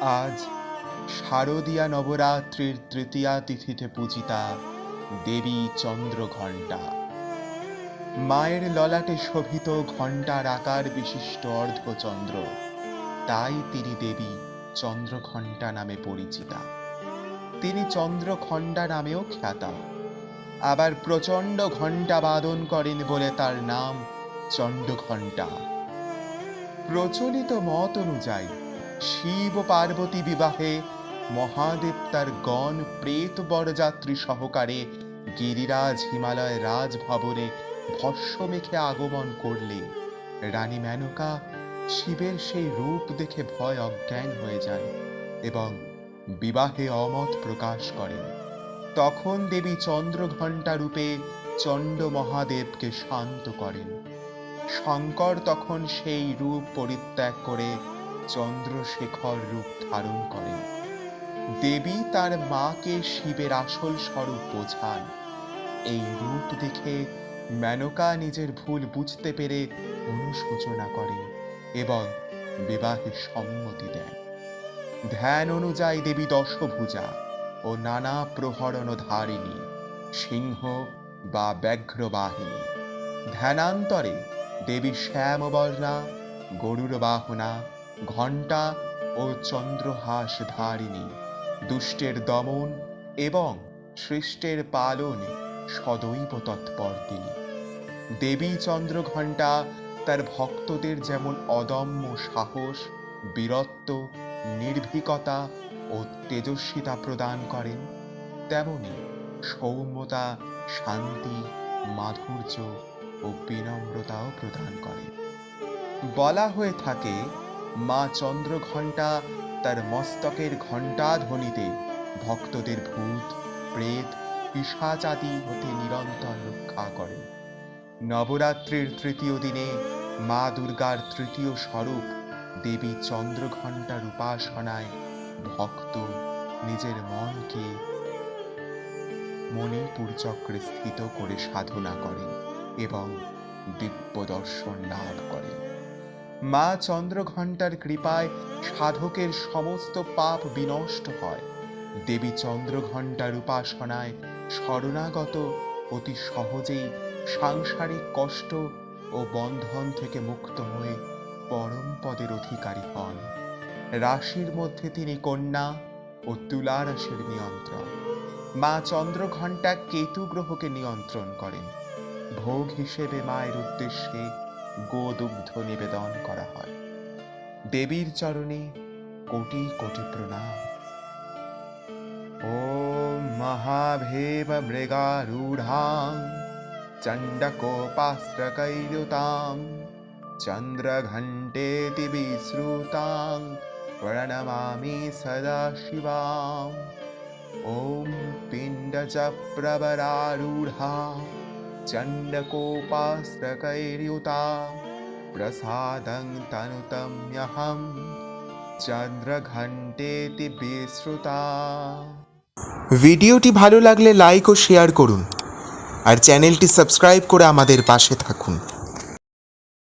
আজ শারদীয়া নবরাত্রির তৃতীয়া তিথিতে পূজিতা দেবী চন্দ্রঘণ্টা। মায়ের ললাটে শোভিত ঘণ্টার আকার বিশিষ্ট অর্ধচন্দ্র, তাই তিনি দেবী চন্দ্রঘণ্টা নামে পরিচিতা। তিনি চন্দ্রখণ্ডা নামেও খ্যাতা। আবার প্রচণ্ড ঘণ্টা বাদন করেন বলে তার নাম চণ্ডঘণ্টা প্রচলিত মত অনুযায়ী শিব পার্বতী বিবাহে মহাদেব তার গণ প্রেত বরযাত্রী সহকারে গিরিরাজ হিমালয় রাজভবনে ভস্য মেখে আগমন করলে রানী মেনকা শিবের সেই রূপ দেখে ভয় অজ্ঞান হয়ে যান এবং বিবাহে অমত প্রকাশ করেন। তখন দেবী চন্দ্রঘণ্টা রূপে চণ্ড মহাদেবকে শান্ত করেন। শঙ্কর তখন সেই রূপ পরিত্যাগ করে চন্দ্রশেখর রূপ ধারণ করেন। দেবী তার মাকে শিবের আসল স্বরূপ বোঝান। এই রূপ দেখে মেনকা নিজের ভুল বুঝতে পেরে অনুশোচনা করেন এবং বিবাহে সম্মতি দেন। ধ্যান অনুযায়ী দেবী দশভুজা ও নানা প্রহরণ ধারিণী সিংহ বা ব্যাঘ্র বাহিনী ধ্যানান্তরে দেবী শ্যামবর্ণা, গরুর বাহনা ঘণ্টা ও চন্দ্রহাস ধারিণী দুষ্টের দমন এবং সৃষ্টের পালন সদৈব তৎপর তিনি। দেবী চন্দ্রঘণ্টা তার ভক্তদের যেমন অদম্য সাহস, বীরত্ব, নির্ভীকতা ও তেজস্বিতা প্রদান করেন, তেমনি সৌম্যতা, শান্তি, মাধুর্য ও বিনম্রতাও প্রদান করেন। বলা হয়ে থাকে মা চন্দ্রঘণ্টা তার মস্তকের ঘণ্টা ধ্বনিতে ভক্তদের ভূত, প্রেত পিসাচাদি হতে নিরন্তর রক্ষা করেন নবরাত্রির তৃতীয় দিনে মা দুর্গার তৃতীয় স্বরূপ দেবী চন্দ্রঘণ্টার উপাসনায় ভক্ত নিজের মনকে মণিপুর চক্রে স্থিত করে সাধনা করেন এবং দিব্য দর্শন লাভ করেন। মা চন্দ্রঘণ্টার কৃপায় সাধকের সমস্ত পাপ বিনষ্ট হয়। দেবী চন্দ্রঘণ্টার উপাসনায় শরণাগত অতি সহজেই সাংসারিক কষ্ট ও বন্ধন থেকে মুক্ত হয়ে পরম পদের অধিকারী হন। রাশির মধ্যে তিনি কন্যা ও তুলা রাশির নিয়ন্ত্রণ। মা চন্দ্রঘণ্টা কেতু গ্রহকে নিয়ন্ত্রণ করেন। ভোগ হিসেবে মায়ের উদ্দেশ্যে গোদুগ্ধ নিবেদন করা হয় দেবীর চরণে কোটি কোটি প্রণাম ॐ महाभेव मृगारूढां चण्डकोपास्त्रकैर्युतां चन्द्रघण्टेति विश्रुतां प्रणमामि सदा शिवाम् ॐ पिण्डचप्रवरारूढा चण्डकोपास्त्रकैर्युता प्रसादं तनुतम्यहं চন্দ্রঘণ্টেতি বিশ্রুতা ভিডিওটি ভালো লাগলে লাইক ও শেয়ার করুন আর চ্যানেলটি সাবস্ক্রাইব করে আমাদের পাশে থাকুন